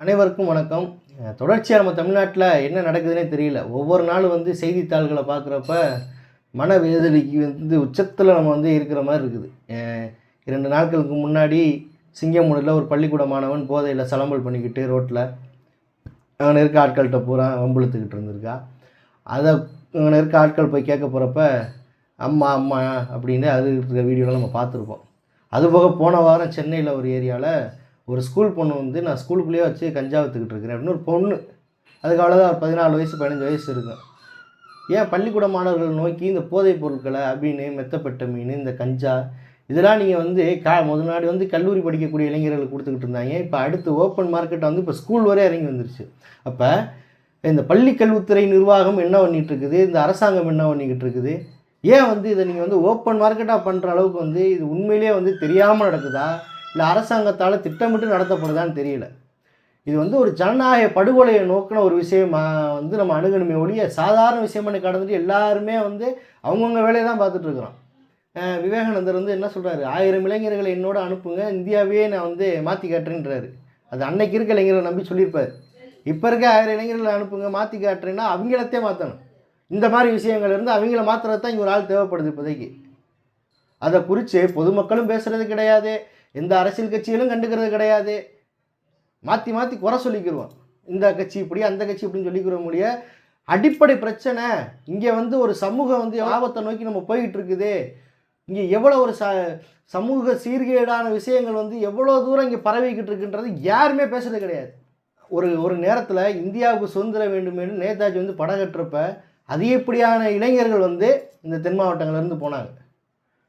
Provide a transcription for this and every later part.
அனைவருக்கும் வணக்கம். தொடர்ச்சியாக நம்ம தமிழ்நாட்டில் என்ன நடக்குதுன்னே தெரியல. ஒவ்வொரு நாளும் வந்து செய்தித்தாள்களை பார்க்குறப்ப மனவேதனைக்கு வந்து உச்சத்தில் நம்ம வந்து இருக்கிற மாதிரி இருக்குது. இரண்டு நாட்களுக்கு முன்னாடி சிங்கமுடியில் ஒரு பள்ளிக்கூட மாணவன் போதையில் சலம்பல் பண்ணிக்கிட்டு ரோட்டில் அங்கே இருக்க ஆட்கள்கிட்ட பூரா வம்புழுத்துக்கிட்டு இருந்திருக்கா. அதை அங்கே இருக்க ஆட்கள் போய் கேட்க போகிறப்ப அம்மா அம்மா அப்படின்னு அது இருக்கிற வீடியோலாம் நம்ம பார்த்துருப்போம். அதுபோக போன வாரம் சென்னையில் ஒரு ஏரியாவில் ஒரு ஸ்கூல் பொண்ணு வந்து நான் ஸ்கூலுக்குள்ளேயே வச்சு கஞ்சா விற்றுக்கிட்டு இருக்கிறேன் அப்படின்னு ஒரு பொண்ணு. அதுக்கு அவ்வளோதான் ஒரு பதினாலு வயசு பதினஞ்சு வயசு இருக்கும். ஏன் பள்ளிக்கூட மாணவர்கள் நோக்கி இந்த போதைப் பொருட்களை அப்படின்னு மெத்தப்பட்ட மீன் இந்த கஞ்சா இதெல்லாம் நீங்கள் வந்து கா முன்னாடி வந்து கல்லூரி படிக்கக்கூடிய இளைஞர்களுக்கு கொடுத்துக்கிட்டு இருந்தாங்க. இப்போ அடுத்து ஓப்பன் மார்க்கெட்டை வந்து இப்போ ஸ்கூல் வரை இறங்கி வந்துருச்சு. அப்போ இந்த பள்ளி கல்வித்துறை நிர்வாகம் என்ன பண்ணிட்டு இருக்குது? இந்த அரசாங்கம் என்ன பண்ணிக்கிட்டு இருக்குது? ஏன் வந்து இதை நீங்கள் வந்து ஓப்பன் மார்க்கெட்டாக பண்ணுற அளவுக்கு வந்து இது உண்மையிலேயே வந்து தெரியாமல் நடக்குதா? இல்லை அரசாங்கத்தால் திட்டமிட்டு நடத்தப்படுதான்னு தெரியல. இது வந்து ஒரு ஜனநாயக படுகொலையை நோக்கின ஒரு விஷயமா வந்து நம்ம அணுகணுமே ஒழிய சாதாரண விஷயமானு கடந்துட்டு எல்லாருமே வந்து அவங்கவுங்க வேலையை தான் பார்த்துட்ருக்குறோம் விவேகானந்தர் வந்து என்ன சொல்கிறாரு ஆயிரம் இளைஞர்களை என்னோட அனுப்புங்க இந்தியாவே நான் வந்து மாற்றி காட்டுறேன்றாரு. அது அன்னைக்கு இருக்க இளைஞர்களை நம்பி சொல்லியிருப்பார். இப்போ இருக்க ஆயிரம் இளைஞர்களை அனுப்புங்க மாற்றி காட்டுறேன்னா அவங்களத்தே மாற்றணும் இந்த மாதிரி விஷயங்கள் இருந்து அவங்கள மாற்றுறது தான் இங்கே ஒரு ஆள் தேவைப்படுது இப்போதைக்கு. அதை குறித்து பொதுமக்களும் பேசுகிறது கிடையாது. எந்த அரசியல் கட்சிகளும் கண்டுக்கிறது கிடையாது. மாற்றி மாற்றி குறை சொல்லிக்கிருவோம். இந்த கட்சி இப்படி அந்த கட்சி இப்படின்னு சொல்லிக்கிற முடிய அடிப்படை பிரச்சனை இங்கே வந்து ஒரு சமூகம் வந்து ஆபத்தை நோக்கி நம்ம போய்கிட்டு இருக்குது இங்கே எவ்வளோ ஒரு ச சமூக சீர்கேடான விஷயங்கள் வந்து எவ்வளோ தூரம் இங்கே பரவிக்கிட்டு இருக்குன்றது யாருமே பேசுறது கிடையாது. ஒரு ஒரு நேரத்தில் இந்தியாவுக்கு சுதந்திரம் வேண்டும் என்று நேதாஜி வந்து படம் கட்டுறப்ப அதிகப்படியான இளைஞர்கள் வந்து இந்த தென் மாவட்டங்கள்லேருந்து போனாங்க.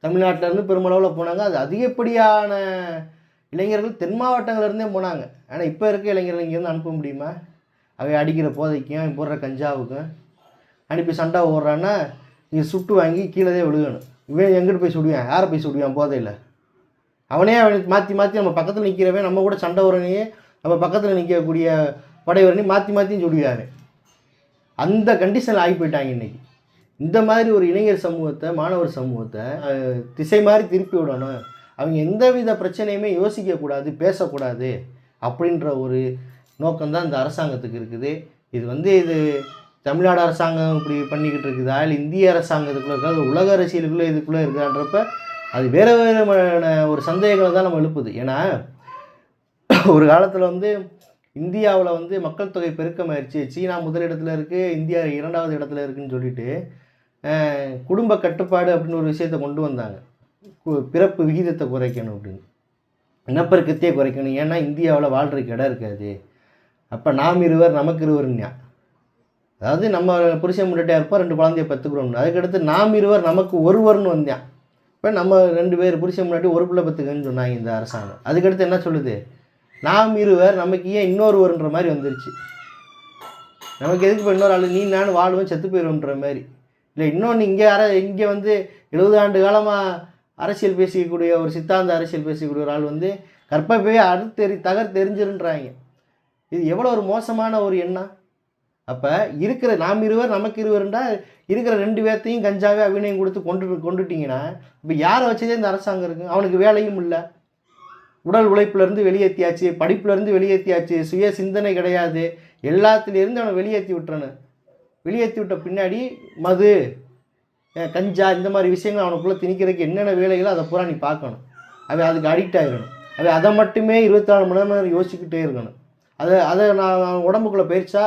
தமிழ்நாட்டிலேருந்து பெருமளவில் போனாங்க. அது அதிகப்படியான இளைஞர்கள் தென் மாவட்டங்கள்லேருந்தே போனாங்க. ஆனால் இப்போ இருக்க இளைஞர்கள் இங்கேருந்து அனுப்ப முடியுமா? அவை அடிக்கிற போதைக்கும் போடுற கஞ்சாவுக்கும் அனுப்பி சண்டை ஓடுறான்னா இங்கே சுட்டு வாங்கி கீழே விழுகணும். இவன் எங்கிட்டு போய் சுடுவான்? யாரை போய் சுடுவான் போதையில்? அவனே அவனுக்கு மாற்றி மாற்றி நம்ம பக்கத்தில் நிற்கிறவன் நம்ம கூட சண்டை உரணியே நம்ம பக்கத்தில் நிற்கக்கூடிய படைவரணி மாற்றி மாற்றியும் சுடுவார் அந்த கண்டிஷனில் ஆகி போயிட்டாங்க இன்றைக்கி இந்த மாதிரி ஒரு இளைஞர் சமூகத்தை மாணவர் சமூகத்தை திசை மாதிரி திருப்பி விடணும். அவங்க எந்த வித பிரச்சனையுமே யோசிக்கக்கூடாது பேசக்கூடாது அப்படின்ற ஒரு நோக்கம்தான் இந்த அரசாங்கத்துக்கு இருக்குது. இது வந்து இது தமிழ்நாடு அரசாங்கம் இப்படி பண்ணிக்கிட்டு இருக்குதா? இல்லை இந்திய அரசாங்கத்துக்குள்ளே இருக்கா? உலக அரசியலுக்குள்ளே இதுக்குள்ளே இருக்கான்றப்ப அது வேறு வேறு ஒரு சந்தேகங்களை தான் நம்ம எழுப்புது. ஏன்னா ஒரு காலத்தில் வந்து இந்தியாவில் வந்து மக்கள் தொகை பெருக்கமாயிருச்சு. சீனா முதலிடத்தில் இருக்குது இந்தியா இரண்டாவது இடத்துல இருக்குன்னு சொல்லிட்டு குடும்ப கட்டுப்பாடு அப்படின்னு ஒரு விஷயத்தை கொண்டு வந்தாங்க. கு- பிறப்பு விகிதத்தை குறைக்கணும் அப்படின்னு. இனப்பெருக்கத்தையே குறைக்கணும். ஏன்னா இந்தியாவில் வாழ்கிற இடம் இருக்காது. அப்போ நாம் இருவர் நமக்கு இருவருங்க அதாவது நம்ம புருஷன் முன்னாடியாக இருப்போம் ரெண்டு குழந்தைய பெற்றுக்கிறோம்னு அதுக்கடுத்து நாம் இருவர் நமக்கு ஒருவர்னு வந்தேன் இப்போ நம்ம ரெண்டு பேர் புருஷன் முன்னாடி ஒரு பிள்ளை பெற்றுக்கன்னு சொன்னாங்க இந்த அரசாங்கம். அதுக்கடுத்து என்ன சொல்லுது? நாம் இருவர் நமக்கு ஏன் இன்னொருவர்ன்ற மாதிரி வந்துருச்சு. நமக்கு எதுக்கு இப்போ இன்னொரு ஆள்? நீ நான் வாழ்வேன் செத்து போயிடும்ன்ற மாதிரி. இல்லை இன்னொன்று இங்கே அர இங்கே வந்து எழுபது ஆண்டு காலமாக அரசியல் பேசிக்கக்கூடிய ஒரு சித்தாந்த அரசியல் பேசக்கூடிய ஒரு ஆள் வந்து கற்பப்பையே அறுத்தெறி தகர் தெரிஞ்சிருன்றாங்க இது எவ்வளோ ஒரு மோசமான ஒரு எண்ணம் அப்போ இருக்கிற நாம் இருவர் நமக்கு இருவருண்டா இருக்கிற ரெண்டு பேர்த்தையும் கஞ்சாவே அபிநயம் கொடுத்து கொண்டு கொண்டுட்டிங்கன்னா இப்போ யாரை வச்சதே இந்த அரசாங்கம் இருக்குது அவனுக்கு வேலையும் இல்லை. உடல் உழைப்புலேருந்து வெளியேற்றியாச்சு படிப்புலேருந்து வெளியேற்றியாச்சு சுய சிந்தனை கிடையாது. எல்லாத்துலேருந்து அவனை வெளியேற்றி விட்டுறனு வெளியேற்றி விட்ட பின்னாடி மது கஞ்சா இந்த மாதிரி விஷயங்கள் அவனுக்குள்ளே திணிக்கிறதுக்கு என்னென்ன வேலைகளோ அதை பூரா நீ பார்க்கணும். அவன் அதுக்கு அடிக்ட் ஆகிடணும் அவன் அதை மட்டுமே இருபத்தி நாலு மணி நேரம் யோசிச்சுக்கிட்டே இருக்கணும். அதை அதை நான் அவன் உடம்புக்குள்ளே போயிடுச்சா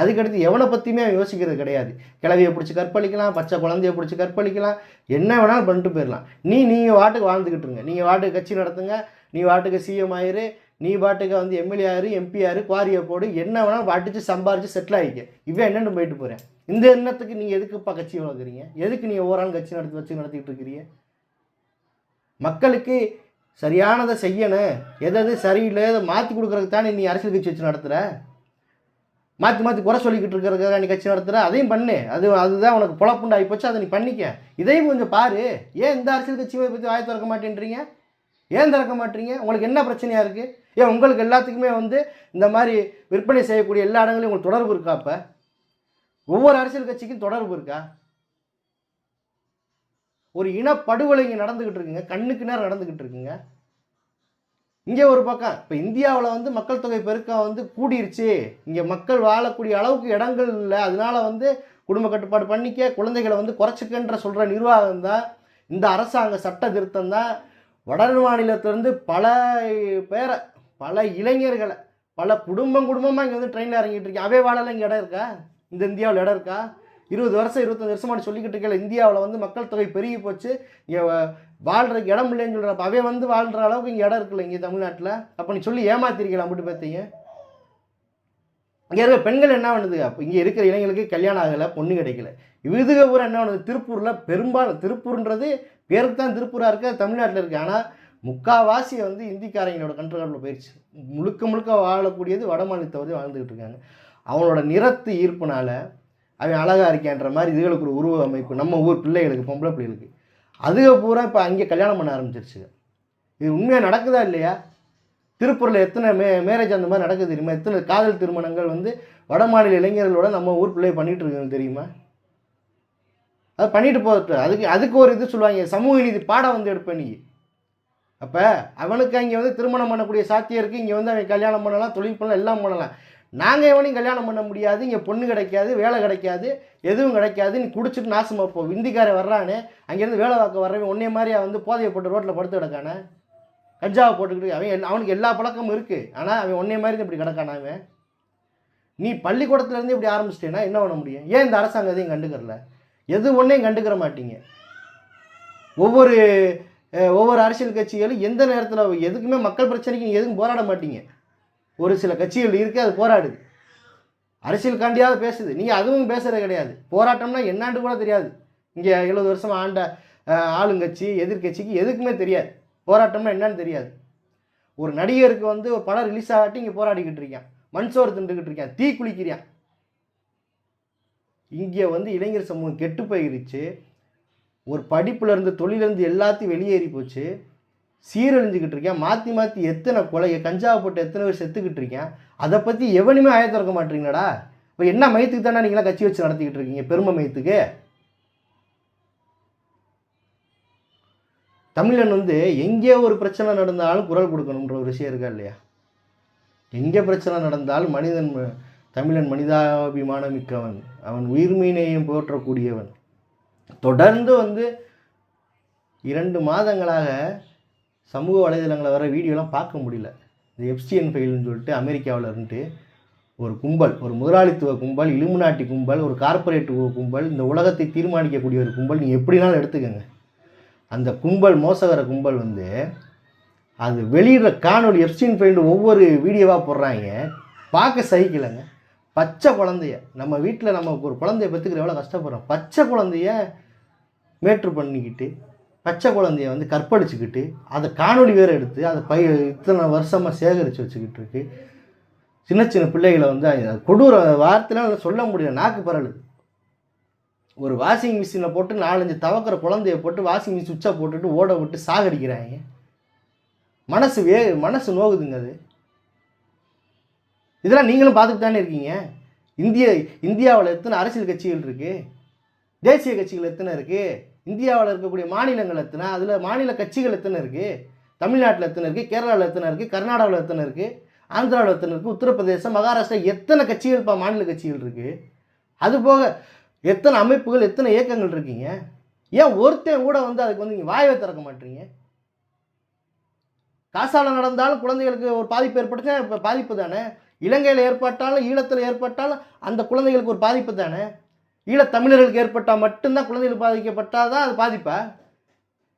அதுக்கடுத்து எவனை பற்றியுமே அவன் யோசிக்கிறது கிடையாது. கிளவியை பிடிச்சி கற்பழிக்கலாம் பச்சை குழந்தைய பிடிச்சி கற்பழிக்கலாம் என்ன வேணாலும் பண்ணிட்டு போயிடலாம். நீ நீங்கள் வாட்டுக்கு வாழ்ந்துக்கிட்டுருங்க நீங்கள் வாட்டுக்கு கட்சி நடத்துங்க. நீ வாட்டுக்கு சிஎம் ஆயிரு. நீ பாட்டுக்கு வந்து எம்எல்ஏ ஆறு எம்பி ஆயிரு குவாரியை போடு என்ன வேணாலும் வாட்டிச்சு சம்பாரிச்சு செட்டில் ஆகிக்க இவன் என்னென்னு போயிட்டு போகிறேன் இந்த எண்ணத்துக்கு நீங்கள் எதுக்குப்பா கட்சி வளர்க்குறீங்க? எதுக்கு நீங்கள் ஓராள் கட்சி நடத்தி வச்சு நடத்திக்கிட்டு இருக்கிறீங்க? மக்களுக்கு சரியானதை செய்யணும். எது எது சரியில்லை அதை மாற்றி கொடுக்குறதுக்கு தானே நீ அரசியல் கட்சி வச்சு நடத்துகிற மாற்றி மாற்றி குறை சொல்லிக்கிட்டு இருக்கிறதுக்காக நீ கட்சி நடத்துகிற அதையும் பண்ணு. அது அதுதான் உனக்கு பொழப்புண்டு ஆகி போச்சு அதை நீ பண்ணிக்க. இதையும் கொஞ்சம் பாரு. ஏன் இந்த அரசியல் கட்சியை பற்றி வாய் திறக்க மாட்டேன்றீங்க? ஏன் திறக்க மாட்டீங்க? உங்களுக்கு என்ன பிரச்சனையாக இருக்குது ஏன் உங்களுக்கு எல்லாத்துக்குமே வந்து இந்த மாதிரி விற்பனை செய்யக்கூடிய எல்லா இடங்களையும் உங்களுக்கு தொடர்பு இருக்கா அப்போ? ஒவ்வொரு அரசியல் கட்சிக்கும் தொடர்பு இருக்கா? ஒரு இனப்படுகொலை இங்கே நடந்துக்கிட்டு இருக்குங்க. கண்ணுக்கு நேரம் நடந்துக்கிட்டு இருக்குங்க. இங்கே ஒரு பக்கம் இப்போ இந்தியாவில் வந்து மக்கள் தொகை பெருக்கம் வந்து கூடிருச்சு. இங்கே மக்கள் வாழக்கூடிய அளவுக்கு இடங்கள் இல்லை. அதனால வந்து குடும்ப கட்டுப்பாடு பண்ணிக்க குழந்தைகளை வந்து குறைச்சிக்கன்ற சொல்கிற நிர்வாகம் தான் இந்த அரசாங்க சட்ட திருத்தம் தான். வட மாநிலத்திலேருந்து பல பேரை பல இளைஞர்களை பல குடும்பம் குடும்பமாக இங்கே வந்து ட்ரெயினில் இறங்கிட்டு இருக்கேன் அவே வாழலாம் இங்கே இடம் இருக்கா? இந்த இந்தியாவில் இடம் இருக்கா? இருபது வருஷம் இருபத்தஞ்சு வருஷமானு சொல்லிக்கிட்டு இருக்கல இந்தியாவில் வந்து மக்கள் தொகை பெருகி போச்சு. இங்கே வாழ்கிறதுக்கு இடம் இல்லைன்னு சொல்கிறப்ப அவே வந்து வாழ்கிற அளவுக்கு இங்கே இடம் இருக்குல்ல இங்கே தமிழ்நாட்டில்? அப்போ நீ சொல்லி ஏமாத்திருக்கலாம் மட்டும் பார்த்தீங்க இங்கே இருக்கிற பெண்கள் என்ன பண்ணுது? அப்போ இங்கே இருக்கிற இளைஞர்களுக்கு கல்யாணம் ஆகலை பொண்ணு கிடைக்கல. இதுக பூரா என்ன பண்ணுது? திருப்பூரில் பெரும்பாலும் திருப்பூர்ன்றது பேருக்கு தான் திருப்பூராக இருக்க தமிழ்நாட்டில் இருக்குது ஆனால் முக்காவாசி வந்து இந்திக்காரங்களோட கண்ட்ரோலில் போயிடுச்சு முழுக்க முழுக்க வாழக்கூடியது வட மாநிலத்தை வந்து வாழ்ந்துக்கிட்டு இருக்காங்க. அவனோட நிறத்து ஈர்ப்புனால அவன் அழகாக இருக்கான்ற மாதிரி இதுகளுக்கு ஒரு உருவ அமைப்பு. நம்ம ஊர் பிள்ளைகளுக்கு பொம்பளை பிள்ளைகளுக்கு. அதுக பூரா இப்போ அங்கே கல்யாணம் பண்ண ஆரம்பிச்சிருச்சு. இது உண்மையாக நடக்குதா இல்லையா? திருப்பூரில் எத்தனை மே மேரேஜ் அந்த மாதிரி நடக்குது தெரியுமா? எத்தனை காதல் திருமணங்கள் வந்து வட மாநில இளைஞர்களோட நம்ம ஊர் பிள்ளை பண்ணிகிட்டு இருக்காங்க தெரியுமா? அது பண்ணிட்டு போகிறது அதுக்கு அதுக்கு ஒரு இது சொல்லுவாங்க சமூக நீதி பாடம் வந்து எடுப்பேன் நீ. அப்போ அவனுக்கு அங்கே வந்து திருமணம் பண்ணக்கூடிய சாத்தியம் இருக்குது இங்கே வந்து அவன் கல்யாணம் பண்ணலாம் தொழில் பண்ணலாம் எல்லாம் பண்ணலாம். நாங்கள் எவனையும் கல்யாணம் பண்ண முடியாது. இங்கே பொண்ணு கிடைக்காது வேலை கிடைக்காது எதுவும் கிடைக்காது. நீ குடிச்சிட்டு நாசமாக போ. இந்திக்காரன் வர்றானே அங்கேருந்து வேலை பார்க்க வர்றவன் மாதிரி மாதிரியா வந்து போதையை போட்டு ரோட்டில் படுத்து கிடக்கானே? கஞ்சாவை போட்டுக்கிட்டு அவன் அவனுக்கு எல்லா பழக்கமும் இருக்குது ஆனால் அவன் ஒன்னே மாதிரி தான் இப்படி கிடக்கானா அவன்? நீ பள்ளிக்கூடத்துலேருந்து இப்படி ஆரம்பிச்சிட்டேன்னா என்ன பண்ண முடியும்? ஏன் இந்த அரசாங்கம் எதையும் கண்டுக்கிறல? எது ஒன்றையும் கண்டுக்கிற மாட்டீங்க. ஒவ்வொரு ஒவ்வொரு அரசியல் கட்சிகளும் எந்த நேரத்தில் எதுக்குமே மக்கள் பிரச்சனைக்கு நீங்கள் எதுவும் போராட மாட்டீங்க. ஒரு சில கட்சிகள் இருக்குது அது போராடுது. அரசியலுக்காண்டியாவது பேசுது. நீங்கள் அதுவும் பேசுறது கிடையாது. போராட்டம்னா என்னான்னு கூட தெரியாது. இங்கே எழுபது வருஷம் ஆண்ட ஆளுங்கட்சி எதிர்க்கட்சிக்கு எதுக்குமே தெரியாது. போராட்டம்னா என்னன்னு தெரியாது. ஒரு நடிகருக்கு வந்து ஒரு படம் ரிலீஸ் ஆகாட்டி இங்கே போராடிக்கிட்டு இருக்கான். மண் சோறு திண்டுக்கிட்டு இருக்கான். தீ குளிக்கிறான் இங்கே வந்து இளைஞர் சமூகம் கெட்டு போயிருச்சு. ஒரு படிப்புலேருந்து தொழிலேருந்து எல்லாத்தையும் வெளியேறி போச்சு. சீரழிஞ்சுக்கிட்டு இருக்கேன். மாற்றி மாற்றி எத்தனை கொலை கஞ்சாவை போட்டு எத்தனை பேர் செத்துக்கிட்டு இருக்கேன். அதை பற்றி எவனுமே ஆய திறக்க மாட்டீங்களாடா. இப்போ என்ன மயத்துக்கு தானே நீங்களாம் கட்சி வச்சு நடத்திக்கிட்டு இருக்கீங்க? பெருமை மயத்துக்கு. தமிழன் வந்து எங்கே ஒரு பிரச்சனை நடந்தாலும் குரல் கொடுக்கணுன்ற ஒரு விஷயம் இருக்கா இல்லையா? எங்கே பிரச்சனை நடந்தாலும் மனிதன் தமிழன் மனிதாபிமானம் மிக்கவன் அவன் உயிர்மீனையும் போற்றக்கூடியவன். தொடர்ந்து வந்து இரண்டு மாதங்களாக சமூக வலைதளங்களில் வர வீடியோலாம் பார்க்க முடியல. இந்த எப்ஸ்டிஎன் ஃபைல்னு சொல்லிட்டு அமெரிக்காவில் இருந்துட்டு ஒரு கும்பல் ஒரு முதலாளித்துவ கும்பல் இலுமினாட்டி கும்பல் ஒரு கார்ப்பரேட் கும்பல் இந்த உலகத்தை தீர்மானிக்கக்கூடிய ஒரு கும்பல் நீங்கள் எப்படினாலும் எடுத்துக்கோங்க. அந்த கும்பல் மோசகர கும்பல் வந்து அது வெளியிடுற காணொளி எப்ஸ்டின் ஃபைல்டு ஒவ்வொரு வீடியோவாக போடுறாங்க. பார்க்க சகிக்கலைங்க. பச்சை குழந்தைய நம்ம வீட்டில் நம்ம ஒரு குழந்தைய பெற்றுக்கிற எவ்வளோ கஷ்டப்படுறோம். பச்சை குழந்தைய மேட்ரு பண்ணிக்கிட்டு பச்சை குழந்தைய வந்து கற்பழிச்சுக்கிட்டு அதை காணொளி வேறு எடுத்து அதை பை இத்தனை வருஷமாக சேகரித்து வச்சுக்கிட்டு இருக்கு. சின்ன சின்ன பிள்ளைகளை வந்து கொடூர வார்த்தைலாம் சொல்ல முடியல நாக்கு பரலுது ஒரு வாஷிங் மிஷினில் போட்டு நாலஞ்சு தவக்கிற குழந்தைய போட்டு வாஷிங் மிஷின் சுவிட்சை போட்டுட்டு ஓட விட்டு சாகடிக்கிறாங்க. மனசு வே மனசு நோகுதுங்க அது. இதெல்லாம் நீங்களும் பார்த்துட்டு தானே இருக்கீங்க? இந்திய இந்தியாவில் எத்தனை அரசியல் கட்சிகள் இருக்குது தேசிய கட்சிகள் எத்தனை இருக்குது இந்தியாவில் இருக்கக்கூடிய மாநிலங்கள் எத்தனை? அதில் மாநில கட்சிகள் எத்தனை இருக்குது தமிழ்நாட்டில் எத்தனை இருக்குது கேரளாவில் எத்தனை இருக்குது கர்நாடகாவில் எத்தனை இருக்குது ஆந்திராவில் எத்தனை இருக்குது உத்தரப்பிரதேசம் மகாராஷ்டிரா எத்தனை கட்சிகள் இப்போ மாநில கட்சிகள் இருக்குது அதுபோக எத்தனை அமைப்புகள் எத்தனை இயக்கங்கள் இருக்கீங்க? ஏன் ஒருத்தன் கூட வந்து அதுக்கு வந்து நீங்கள் வாயவே திறக்க மாட்டீங்க? காசால நடந்தாலும் குழந்தைகளுக்கு ஒரு பாதிப்பு ஏற்பட்டுச்சுன்னா இப்போ பாதிப்பு தானே? இலங்கையில் ஏற்பட்டாலும் ஈழத்தில் ஏற்பட்டாலும் அந்த குழந்தைகளுக்கு ஒரு பாதிப்பு தானே? ஈழத்தமிழர்களுக்கு ஏற்பட்டால் மட்டும்தான் குழந்தைகள் பாதிக்கப்பட்டால் தான் அது பாதிப்பா?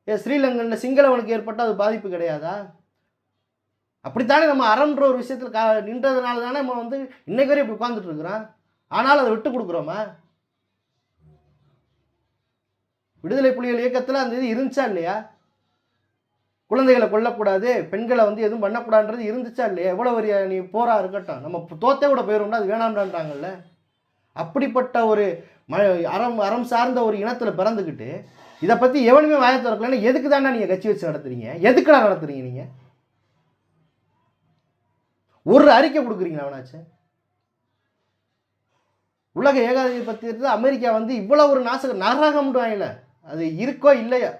ஏ ஸ்ரீலங்கனில் சிங்களவனுக்கு ஏற்பட்டால் அது பாதிப்பு கிடையாதா? அப்படித்தானே நம்ம அறன்ற ஒரு விஷயத்தில் கா நின்றதுனால தானே நம்ம வந்து இன்னைக்கு வரையும் இப்படி உட்காந்துட்டு இருக்கிறோம். ஆனாலும் அதை விட்டு கொடுக்குறோமா? விடுதலை புலிகள் இயக்கத்தில் அந்த இது இருந்துச்சா இல்லையா? குழந்தைகளை கொல்லக்கூடாது பெண்களை வந்து எதுவும் பண்ணக்கூடாதுன்றது இருந்துச்சா இல்லையா? எவ்வளோ வரிய நீ போரா இருக்கட்டும். நம்ம தோத்தே கூட போயிடும்னா அது வேணாம்ன்றாங்கல்ல. அப்படிப்பட்ட ஒரு ம அறம் அறம் சார்ந்த ஒரு இனத்தில் பிறந்துக்கிட்டு இதை பற்றி எவனுமே வாய திறக்கலன்னா எதுக்கு தானே நீங்கள் கட்சி வச்சு நடத்துறீங்க? எதுக்குடா நடத்துறீங்க நீங்கள் ஒரு அறிக்கை கொடுக்குறீங்களா அவனாச்சு? உலக ஏகாதிபத்தியத்தில் அமெரிக்கா வந்து இவ்வளோ ஒரு நாசக நரகம்ன்றாங்கல்ல அது இருக்கோ இல்லையா?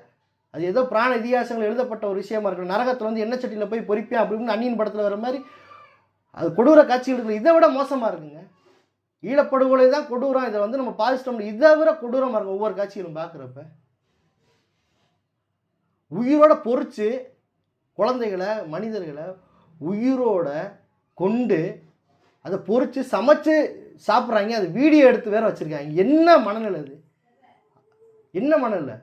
அது ஏதோ பிராண இதிகாசங்கள் எழுதப்பட்ட ஒரு விஷயமா இருக்கணும். நரகத்தில் வந்து எண்ணெய் சட்டியில் போய் பொறிப்பேன் அப்படின்னு அந்நியன் படத்தில் வர மாதிரி அது கொடூர காட்சிகள் இருக்குது இதை விட மோசமாக இருக்குங்க. ஈழப்படுகொலை தான் கொடூரம் இதை வந்து நம்ம பாதிச்சிட்டோம் இதை விட கொடூரமாக இருக்கும் ஒவ்வொரு காட்சிகளும் பார்க்குறப்ப உயிரோட பொறிச்சு குழந்தைகளை மனிதர்களை உயிரோட கொண்டு அதை பொறிச்சு சமைச்சு சாப்பிட்றாங்க. அது வீடியோ எடுத்து வேற வச்சுருக்காங்க. என்ன மனநிலை அது? என்ன மனநிலை?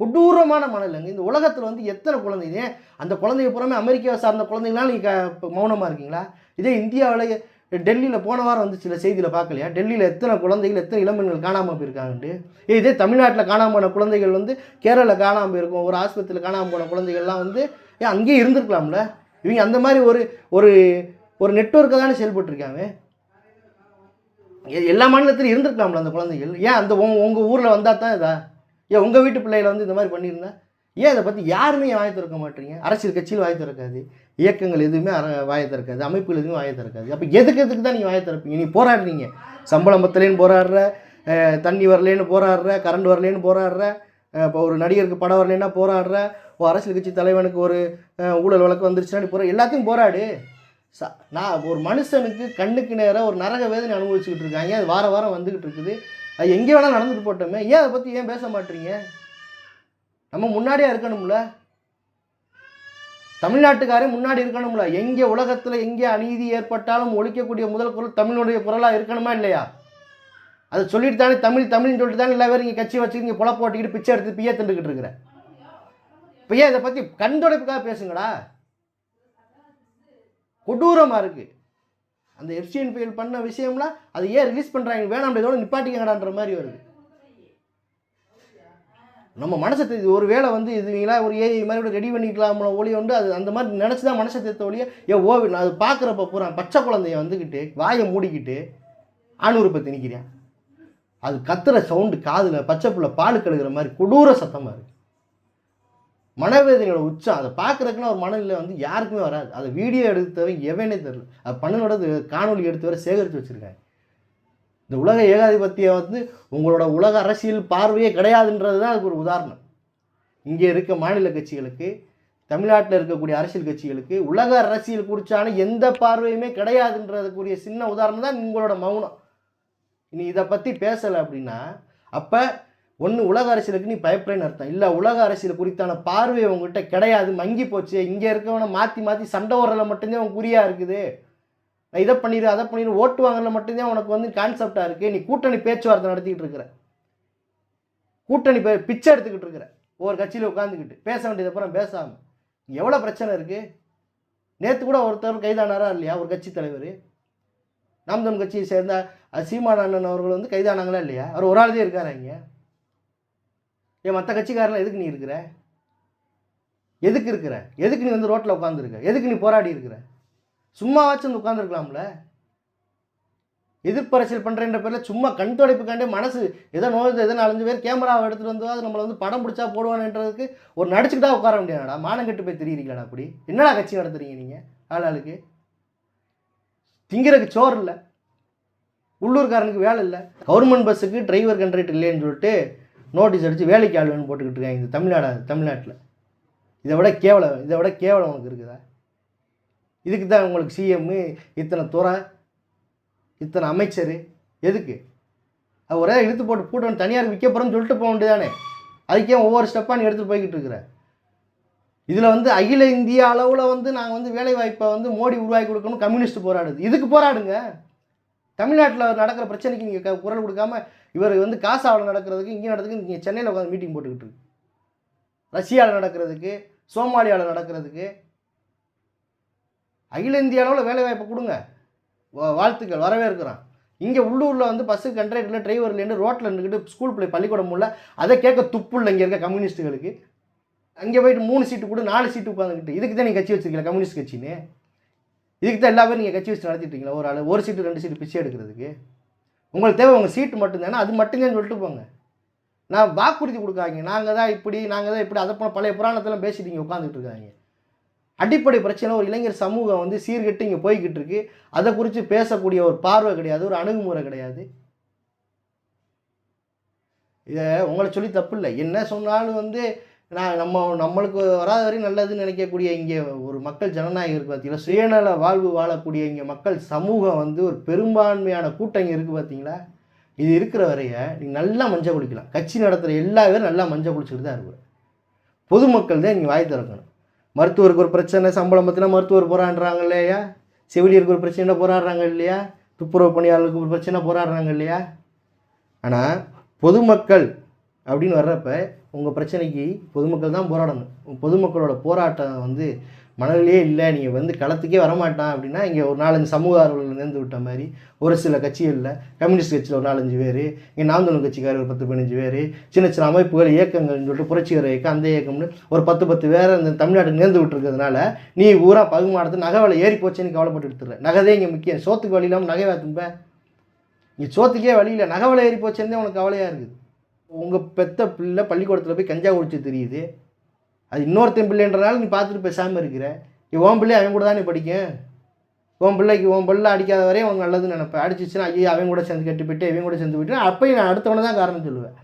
கொடூரமான மனநிலைங்க. இந்த உலகத்தில் வந்து எத்தனை குழந்தைங்க? ஏன் அந்த குழந்தைங்க புறமே அமெரிக்காவை சார்ந்த குழந்தைங்களாம் நீங்கள் மௌனமாக இருக்கீங்களா? இதே இந்தியாவில் டெல்லியில் போன வாரம் வந்து சில செய்தியில் பார்க்கலையா? டெல்லியில் எத்தனை குழந்தைகள் எத்தனை இளம்பெண்கள் காணாமல் போயிருக்காங்கன்ட்டு. இதே தமிழ்நாட்டில் காணாமல் போன குழந்தைகள் வந்து கேரளாவில் காணாமல் போயிருக்கும். ஒரு ஆஸ்பத்திரியில் காணாமல் போன குழந்தைகள்லாம் வந்து ஏன் அங்கேயே இருந்திருக்கலாம்ல? இவங்க அந்த மாதிரி ஒரு ஒரு ஒரு நெட்ஒர்க்கை தானே செயல்பட்டுருக்காங்க? எல்லா மாநிலத்திலும் இருந்திருக்கலாம்ல அந்த குழந்தைகள்? ஏன் அந்த உங்கள் ஊரில் வந்தால் தான் இதா? ஏன் உங்கள் வீட்டு பிள்ளைகளை வந்து இந்த மாதிரி பண்ணியிருந்தா? ஏன் இதை பற்றி யாருமே வாயை திறக்க மாட்டீங்க? அரசியல் கட்சியில் வாயை திறக்காது. இயக்கங்கள் எதுவுமே அர வாயை திறக்காது. அமைப்புகள் எதுவுமே வாயை திறக்காது. அப்போ எதுக்கு எதுக்கு தான் நீங்கள் வாயை திறப்பீங்க? நீ போராடுறீங்க. சம்பளம் பத்தலேன்னு போராடுற தண்ணி வரலேன்னு போராடுற கரண்ட் வரலேன்னு போராடுற இப்போ ஒரு நடிகருக்கு படம் வரலைன்னா போராடுற ஒரு அரசியல் கட்சி தலைவனுக்கு ஒரு ஊழல் வழக்கு வந்துருச்சுன்னா போகிற எல்லாத்தையும் போராடு. ச நான் ஒரு மனுஷனுக்கு கண்ணுக்கு நேராக ஒரு நரக வேதனை அனுபவிச்சுக்கிட்டு இருக்காங்க அது வார வாரம் வந்துக்கிட்டு இருக்குது? அது எங்கே வேணாலும் நடந்துட்டு போட்டோமே. ஏன் அதை பற்றி ஏன் பேச மாட்டீங்க? நம்ம முன்னாடியே இருக்கணும்ல. தமிழ்நாட்டுக்காரே முன்னாடி இருக்கணும்ல. எங்கே உலகத்தில் எங்கே அநீதி ஏற்பட்டாலும் ஒழிக்கக்கூடிய முதல் குரல் தமிழுடைய குரலாக இருக்கணுமா இல்லையா? அதை சொல்லிட்டு தானே தமிழ் தமிழ்னு சொல்லிட்டு தானே எல்லா பேரும் இங்கே கட்சி வச்சுக்கிங்க புல போட்டிக்கிட்டு பிச்சை எடுத்து பிய்ய திண்டுக்கிட்டு இருக்கிற. இப்போ ஏன் இதை பற்றி கண்துடைப்புக்காக பேசுங்களா கொடூரமாக இருக்குது அந்த எஃப்சிஎன் ஃபைல் பண்ண விஷயம்லாம் அது ஏன் ரிலீஸ் பண்ணுறாங்க வேணாம் இதோட நிப்பாட்டிக்கங்கடான்ற மாதிரி வருது. நம்ம மனசை இது ஒரு வேளை வந்து இதுவீங்களா ஒரு ஏஐ மாதிரி கூட ரெடி பண்ணிக்கலாம் ஒளி உண்டு அது அந்த மாதிரி நினச்சி தான் மனசை தேத்த ஒழிய ஏன் ஓவி நான் அது பார்க்குறப்ப பூரா பச்சை குழந்தைய வந்துக்கிட்டு வாயை மூடிக்கிட்டு ஆணுறுப்பை திணிக்கிறேன் அது கத்துற சவுண்டு காதில் பச்சை புள்ள பால் கழுகிற மாதிரி கொடூர சத்தமாக இருக்குது மனவேதனையோட உச்சம் அதை பார்க்குறதுக்குன்னு ஒரு மனநிலை வந்து யாருக்குமே வராது. அதை வீடியோ எடுத்தவன் எவனே தெரியல. அது பண்ணனோட காணொலி எடுத்து வர சேகரித்து வச்சுருக்காங்க. இந்த உலக ஏகாதிபத்தியம் வந்து உங்களோட உலக அரசியல் பார்வையே கிடையாதுன்றது தான் அதுக்கு ஒரு உதாரணம். இங்கே இருக்க மாநில கட்சிகளுக்கு தமிழ்நாட்டில் இருக்கக்கூடிய அரசியல் கட்சிகளுக்கு உலக அரசியல் குறித்தான எந்த பார்வையுமே கிடையாதுன்றதுக்குரிய சின்ன உதாரணம் தான் உங்களோட மௌனம். நீ இதை பற்றி பேசலை அப்படின்னா அப்போ ஒன்று உலக அரசியலுக்கு நீ பயப்படுறேன்னு அர்த்தம். இல்லை உலக அரசியல் குறித்தான பார்வை உங்ககிட்ட கிடையாது மங்கி போச்சு இங்கே இருக்கவனை மாற்றி மாற்றி சண்டை ஓடுறதில் மட்டும்தான் அவன் குறியாக இருக்குது. நான் இதை பண்ணிடு அதை பண்ணிடு ஓட்டு வாங்குறதுல மட்டும்தான் உனக்கு வந்து கான்செப்டாக இருக்குது நீ கூட்டணி பேச்சுவார்த்தை நடத்திக்கிட்டு இருக்கிற. கூட்டணி பே பிச்சை எடுத்துக்கிட்டு இருக்கிற. ஒவ்வொரு கட்சியில் உட்காந்துக்கிட்டு பேச வேண்டியது அப்புறம் பேசாமல் எவ்வளோ பிரச்சனை இருக்குது நேற்று கூட ஒருத்தர் கைதானாரா இல்லையா? ஒரு கட்சி தலைவர். நாம் தமிழ் கட்சியை சேர்ந்த அஹ், அண்ணன் அவர்கள் வந்து கைதானாங்களா இல்லையா? அவர் ஒரு ஆள் தான் இருக்காராங்க ஏன் மற்ற கட்சிக்காரெலாம் எதுக்கு நீ இருக்கிற? எதுக்கு இருக்கிற? எதுக்கு நீ வந்து ரோட்டில் உட்காந்துருக்க எதுக்கு நீ போராடி இருக்கிற? சும்மாவாச்சும் வந்து உட்காந்துருக்கலாம்ல எதிர்ப்பரசியல் பண்ணுறன்ற பேரில் சும்மா கண் துடைப்புக்காண்டே மனசு எதோ நோய் எதோ நாலஞ்சு பேர் கேமராவை எடுத்துகிட்டு வந்து அது நம்மளை வந்து படம் பிடிச்சா போடுவானுன்றதுக்கு ஒரு நடிச்சுக்கிட்டா உட்கார முடியாதுடா. மானம் கெட்டு போய் தெரியுறீங்களா அப்படி? என்னடா கட்சி நடத்துறீங்க நீங்கள் ஆளாளுக்கு திங்கிறதுக்கு சோறு இல்லை. உள்ளூர்காரனுக்கு வேலை இல்லை. கவர்மெண்ட் பஸ்ஸுக்கு டிரைவர் கண்ட்ரேட் இல்லைன்னு சொல்லிட்டு நோட்டீஸ் அடித்து வேலைக்கு ஆள் வேணும் போட்டுக்கிட்டு இருக்காங்க இந்த தமிழ்நாடு தமிழ்நாட்டில். இதை விட கேவலம் இதை விட கேவலம் உனக்கு இருக்குதா? இதுக்கு தான் உங்களுக்கு சிஎம்மு இத்தனை துறை இத்தனை அமைச்சர் எதுக்கு? அது ஒரே இழுத்து போட்டு பூட்டணும் தனியார் விற்க போகிறோம்னு சொல்லிட்டு போக வேண்டியதானே? அதுக்கே ஒவ்வொரு ஸ்டெப்பாக நீ எடுத்துகிட்டு போய்கிட்டு இருக்கிற? இதில் வந்து அகில இந்திய அளவில் வந்து நாங்கள் வந்து வேலைவாய்ப்பை வந்து மோடி உருவாக்கி கொடுக்கணும் கம்யூனிஸ்ட் போராடுது. இதுக்கு போராடுங்க. தமிழ்நாட்டில் நடக்கிற பிரச்சனைக்கு நீங்கள் குரல் கொடுக்காம இவர் வந்து காசாவில் நடக்கிறதுக்கு இங்கே நடக்கிறதுக்கு நீங்கள் சென்னையில் உட்காந்து மீட்டிங் போட்டுக்கிட்டு இருக்கு ரஷ்யாவில் நடக்கிறதுக்கு சோமாலியாவில் நடக்கிறதுக்கு. அகில இந்திய அளவில் வேலைவாய்ப்பு கொடுங்க. வா- வாழ்த்துக்கள் வரவேற்கிறோம். இங்கே உள்ளூரில் வந்து பஸ்ஸு கண்ட்ரக்டரில் டிரைவர் இல்லைன்னு ரோட்டில் நின்றுக்கிட்டு ஸ்கூல் பிள்ளை பள்ளிக்கூடம் முடியல அதை கேட்க துப்பு இல்லை இங்கே இருக்க கம்யூனிஸ்ட்டுகளுக்கு அங்கே போயிட்டு மூணு சீட்டு கூட நாலு சீட்டு உட்காந்துக்கிட்டு இதுக்கு தான் நீங்கள் கட்சி வச்சிருக்கீங்க கம்யூனிஸ்ட் கட்சின்னு? இதுக்கு தான் எல்லா பேரும் நீங்கள் கட்சி வச்சு நடத்திட்டீங்களா? ஒரு ஆள் ஒரு சீட்டு ரெண்டு சீட்டு பிச்சை எடுக்கிறதுக்கு. உங்களுக்கு தேவை உங்கள் சீட்டு மட்டும்தானே? அது மட்டும்தான் சொல்லிட்டு போங்க. நான் வாக்குறுதி கொடுக்காங்க நாங்கள் தான் இப்படி நாங்கள் தான் இப்படி அதை போன பழைய புராணத்தெல்லாம் பேசிட்டு இங்கே உட்காந்துட்டு இருக்காங்க. அடிப்படை பிரச்சனை ஒரு இளைஞர் சமூகம் வந்து சீர்கெட்டு இங்கே போய்கிட்டு இருக்கு. அதை குறித்து பேசக்கூடிய ஒரு பார்வை கிடையாது ஒரு அணுகுமுறை கிடையாது. இதை உங்களை சொல்லி தப்பு இல்லை. என்ன சொன்னாலும் வந்து நான் நம்ம நம்மளுக்கு வராத வரையும் நல்லதுன்னு நினைக்கக்கூடிய இங்கே ஒரு மக்கள் ஜனநாயகம் இருக்குது பார்த்தீங்களா சுயநல வாழ்வு வாழக்கூடிய இங்கே மக்கள் சமூகம் வந்து ஒரு பெரும்பான்மையான கூட்டம் இங்கே இருக்குது பார்த்தீங்களா இது இருக்கிற வரைய நீங்கள் நல்லா மஞ்சள் குளிக்கலாம். கட்சி நடத்துகிற எல்லா பேரும் நல்லா மஞ்சள் குளிச்சுட்டு தான் இருப்பார் பொதுமக்கள் தான் நீங்கள் வாய் திறக்கணும். மருத்துவருக்கு ஒரு பிரச்சனை சம்பளம் பற்றினா மருத்துவர் போராடுறாங்க இல்லையா? செவிலியருக்கு ஒரு பிரச்சனை போராடுறாங்க இல்லையா? துப்புரவு பணியாளருக்கு ஒரு பிரச்சனை போராடுறாங்க இல்லையா? ஆனால் பொதுமக்கள் அப்படின்னு வர்றப்ப உங்கள் பிரச்சனைக்கு பொதுமக்கள் தான் போராடணும். பொதுமக்களோட போராட்டம் வந்து மனதிலே இல்லை நீங்கள் வந்து களத்துக்கே வரமாட்டான் அப்படின்னா இங்கே ஒரு நாலஞ்சு சமூக ஆர்வலர்கள் நேர்ந்து விட்ட மாதிரி ஒரு சில கட்சிகளில் கம்யூனிஸ்ட் கட்சியில் ஒரு நாலஞ்சு பேர் இங்கே நாம் தமிழ் கட்சிக்காரர் ஒரு பத்து பதினஞ்சு பேர் சின்ன சின்ன அமைப்புகள் இயக்கங்கள்னு சொல்லிட்டு புரட்சிகர இயக்கம் அந்த இயக்கம்னு ஒரு பத்து பத்து பேர் இந்த தமிழ்நாட்டுக்கு நேர்ந்து விட்டுருக்கிறதுனால நீ ஊரா பகுமானத்து நகை விலை ஏறி போச்சேன்னு கவலைப்பட்டு எடுத்துடுற நகைதே இங்கே முக்கியம். சோத்துக்கு வழி இல்லாமல் நகை வாத்தும்ப இங்கே சோத்துக்கே வழி இல்லை. நகை விலை ஏறி போச்சுன்னு உனக்கு கவலையாக இருக்குது. உங்கள் பெத்த பிள்ளை பள்ளிக்கூடத்தில் போய் கஞ்சா குடிச்சு தெரியுது. அது இன்னொருத்தன் பிள்ளைன்றனால நீ பார்த்துட்டு பேசாமல் இருக்கிற. நீ ஓன் பிள்ளை அவன் கூட தானே படிக்கும்? உன் பிள்ளைக்கு உன் பிள்ளை அடிக்காத வரையும் அவன் நல்லதுன்னு நினைப்பேன். அடிச்சிச்சுன்னா ஐயோ அவன் கூட சேர்ந்து கெட்டு போயிட்டு இவன் கூட சேர்ந்து போயிட்டு அப்பயும் நான் அடுத்தவனை தான் காரணம் சொல்லுவேன்.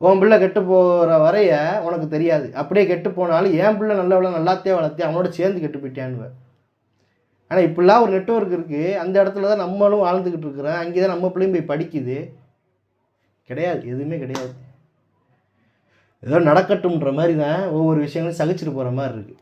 உன் பிள்ளை கெட்டு போகிற வரைய உனக்கு தெரியாது. அப்படியே கெட்டு போனாலும் என் பிள்ளை நல்லவளை நல்லாத்தையே வளர்த்தி அவனோட சேர்ந்து கெட்டு போயிட்டான்னுவேன் ஆனால் இப்படிலாம் ஒரு நெட்ஒர்க் இருக்குது அந்த இடத்துல தான் நம்மளும் வாழ்ந்துக்கிட்டு இருக்கிறேன் அங்கே தான் நம்ம பிள்ளையும் போய் படிக்குது. கிடையாது எதுவுமே கிடையாது. ஏதோ நடக்கட்டும்ன்ற மாதிரி தான் ஒவ்வொரு விஷயங்களும் சகிச்சுட்டு போகிற மாதிரி இருக்குது